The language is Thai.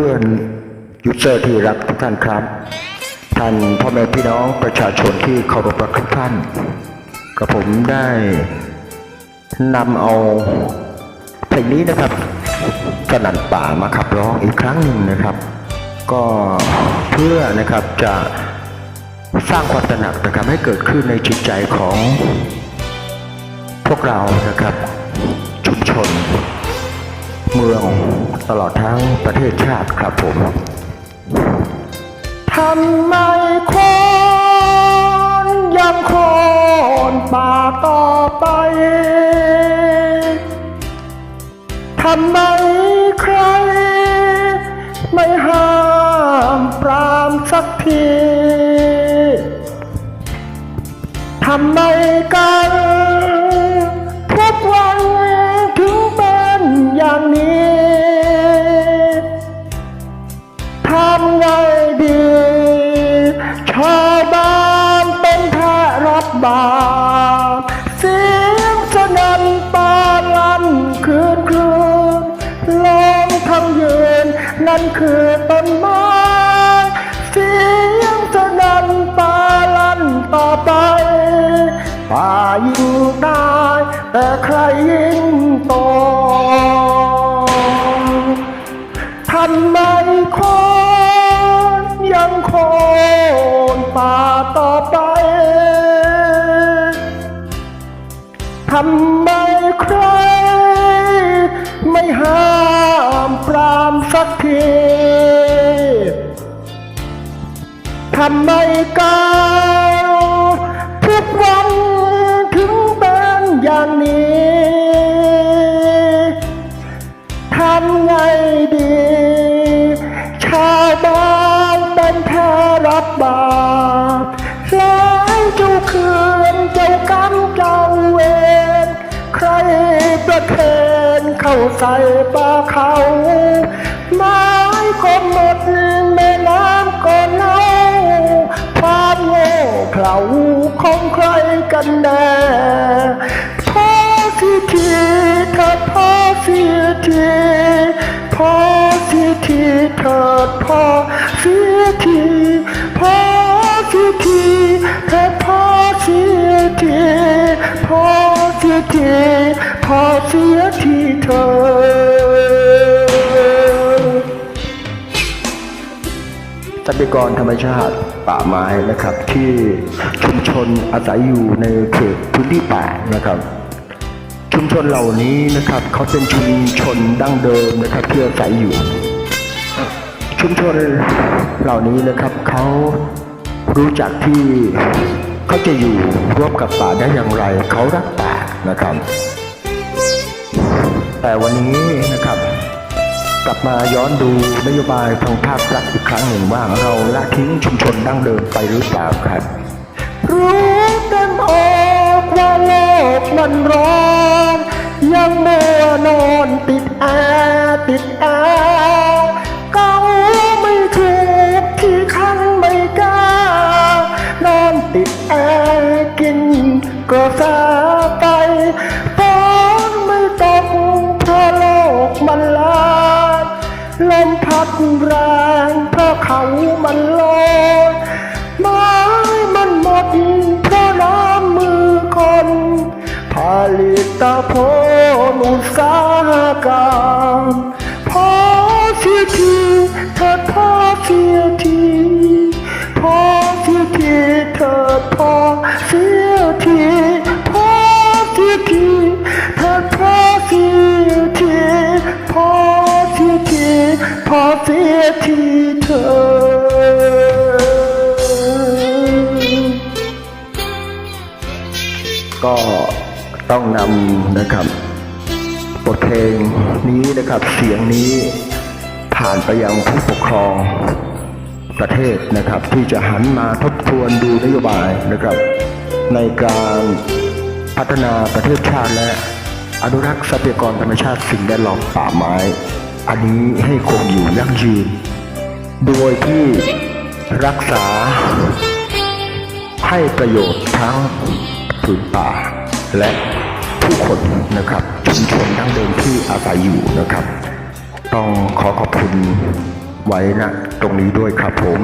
พื่อนยูเซอร์ที่รักทุกท่านครับ ท่านพ่อแม่พี่น้องประชาชนที่เคารพรักทุกท่านกระผมได้นำเอาเพลงนี้นะครับสนั่นป่ามาขับร้องอีกครั้งหนึ่งนะครับ ก็เพื่อนะครับจะสร้างความตระหนักนะครับให้เกิดขึ้นในจิตใจของพวกเรานะครับ ชุมชน เมือง ตลอดทั้งประเทศชาติครับผมทำไมคนยังคนป่าต่อไปทำไมใคร ไม่ห้ามปรามสักทีทำไมกัน ต้นไม้เสียงสนั่นปาลั่นต่อไปป่ายิ่งตายแต่ใครยิ่งโตทำไมคนยังโคนป่าต่อไปทำไมใคร ไม่ห้ามปรามสักทีำไมกันทุกวันถึงเป็นอย่างนี้ทำไงดี ชาวบ้านเป็นแพ้รับบาปร้ายเจ้าคืนเจ้ากรรมเจ้าเวรใครประเคนเข้าใส่ปาเขา เขลาของใครกันแน่พอสิทีเถิดพอสิทีพอสิทีเถิดพอเสียทีพอสิทีเถิดพอเสียทีพอเสียทีพอเสียทีเถิด ทรัพยากรธรรมชาติป่าไม้นะครับ ที่ชุมชนอาศัยอยู่ในเขตพื้นที่ป่านะครับ ชุมชนเหล่านี้นะครับเขาเป็นชุมชนดั้งเดิมนะครับที่อาศัยอยู่ ชุมชนเหล่านี้นะครับเขารู้จักที่เขาจะอยู่ร่วมกับป่าได้อย่างไร เขารักป่านะครับ แต่วันนี้นะครับ กลับมาย้อนดูนโยบายทางภาครัฐอีกครั้งหนึ่งว่าเราละทิ้งชุมชนดั้งเดิมไปหรือเปล่าครับ รู้กันออกว่าโลกมันร้อน ยังมัวนอนติดแอร์ติดแอร์เกาไม่ถูกที่คันไม่กล้านอนติดแอร์กินกาแฟไปฝนไม่ตกเพราะโลกมันลา ลมพัดแรงเพราะเขามันโลดไม้มันหมดเพราะน้ำมือคนผลิตผลอุตสาหกรรมพอเสียทีเถิดพอ อเสียทีเถิดก็ต้องนำนะครับบทเพลงนี้นะครับเสียงนี้ผ่านไปยังผู้ปกครองประเทศนะครับ ที่จะหันมาทบทวนดูนโยบายนะครับ ในการพัฒนาประเทศชาติและอนุรักษ์ทรัพยากรธรรมชาติสิ่งแวดล้อมป่าไม้ อันนี้ให้คงอยู่ยั่งยืน โดยที่รักษา ให้ประโยชน์ทั้งผืนป่า และผู้คนนะครับชุมชนดั้งเดิมที่อาศัยอยู่นะครับ ต้องขอขอบคุณไว้นะตรงนี้ด้วยครับผม